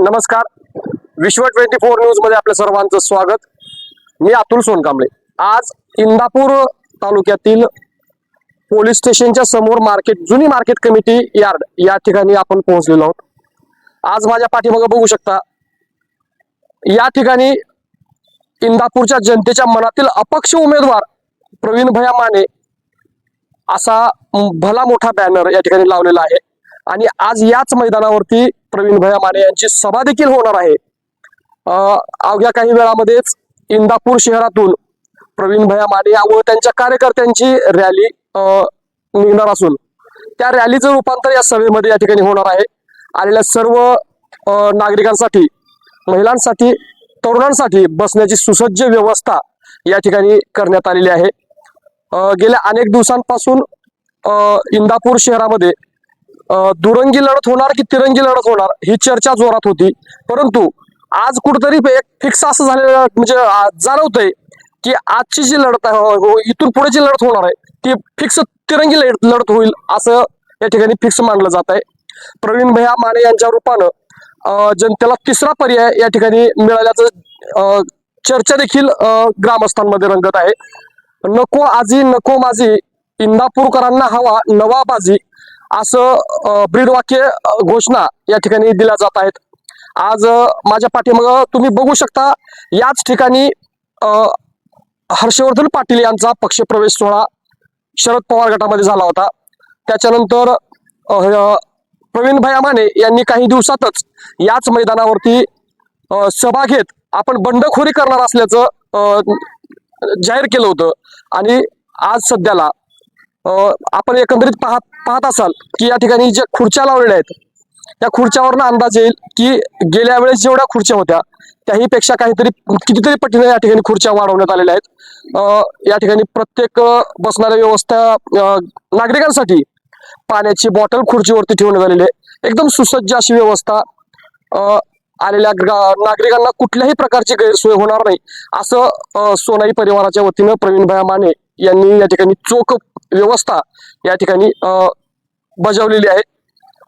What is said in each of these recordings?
नमस्कार. विश्व twenty four न्यूजमध्ये आपल्या सर्वांचं स्वागत. मी अतुल सोनकांबळे. आज इंदापूर तालुक्यातील पोलीस स्टेशनच्या समोर मार्केट जुनी मार्केट कमिटी यार्ड या ठिकाणी आपण पोहोचलेलो आहोत. आज माझ्या पाठीमागं बघू शकता या ठिकाणी इंदापूरच्या जनतेच्या मनातील अपक्ष उमेदवार प्रवीण भया माने असा भला मोठा बॅनर या ठिकाणी लावलेला आहे. आणि आज याच मैदानावरती प्रवीण भया माने यांची सभा देखील होणार आहे. अवघ्या काही वेळामध्येच इंदापूर शहरातून प्रवीण भया माने व त्यांच्या कार्यकर्त्यांची रॅली निघणार असून त्या रॅलीचं रूपांतर या सभेमध्ये या ठिकाणी होणार आहे. आलेल्या सर्व नागरिकांसाठी महिलांसाठी तरुणांसाठी बसण्याची सुसज्ज व्यवस्था या ठिकाणी करण्यात आलेली आहे. गेल्या अनेक दिवसांपासून इंदापूर शहरामध्ये दुरंगी लढत होणार की तिरंगी लढत होणार ही चर्चा जोरात होती. परंतु आज कुठंतरी एक फिक्स असं झालेलं म्हणजे जाणवतंय की आजची जी लढत आहे हो- हो, इथून पुढे जी लढत होणार आहे ती फिक्स तिरंगी लढत लढत होईल असं या ठिकाणी फिक्स मानलं जात आहे. प्रवीण भैया माने यांच्या रूपानं जनतेला तिसरा पर्याय या ठिकाणी मिळाल्याचं चर्चा देखील ग्रामस्थांमध्ये रंगत आहे. नको आजी नको माझी इंदापूरकरांना हवा नवाबाजी असं ब्रीड वाक्य घोषणा या ठिकाणी दिल्या जात आहेत. आज माझ्या पाठीमागं तुम्ही बघू शकता याच ठिकाणी हर्षवर्धन पाटील यांचा पक्षप्रवेश सोहळा शरद पवार गटामध्ये झाला होता. त्याच्यानंतर प्रवीणभाई ह- प्रवीण भया माने यांनी काही दिवसातच याच मैदानावरती सभा घेत आपण बंडखोरी करणार असल्याचं जाहीर केलं होतं. आणि आज सध्याला आपण एकंदरीत पाहत पाहत असाल की या ठिकाणी ज्या खुर्च्या लावलेल्या आहेत त्या खुर्च्यावरनं अंदाज येईल की गेल्या वेळेस जेवढ्या खुर्च्या होत्या त्याहीपेक्षा काहीतरी कितीतरी पटीने या ठिकाणी खुर्च्या वाढवण्यात आलेल्या आहेत. या ठिकाणी प्रत्येक बसणाऱ्या व्यवस्था नागरिकांसाठी पाण्याची बॉटल खुर्चीवरती ठेवण्यात आलेली आहे. एकदम सुसज्ज अशी व्यवस्था आलेल्या नागरिकांना कुठल्याही प्रकारची गैरसोय होणार नाही असं सोनाई परिवाराच्या वतीनं प्रवीणभाई माने यांनी या ठिकाणी चोख व्यवस्था या ठिकाणी बजावलेली आहे.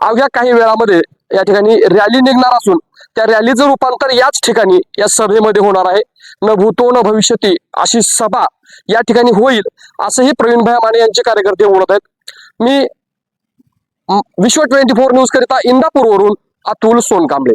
अवघ्या काही वेळामध्ये या ठिकाणी रॅली निघणार असून त्या रॅलीचं रूपांतर याच ठिकाणी या सभेमध्ये होणार आहे. न भूतो न भविष्यती अशी सभा या ठिकाणी होईल असंही प्रवीणभाई माने यांचे कार्यकर्ते म्हणत आहेत. मी विश्व ट्वेंटी फोर न्यूज करिता इंदापूरवरून अतुल सोनकांबळे.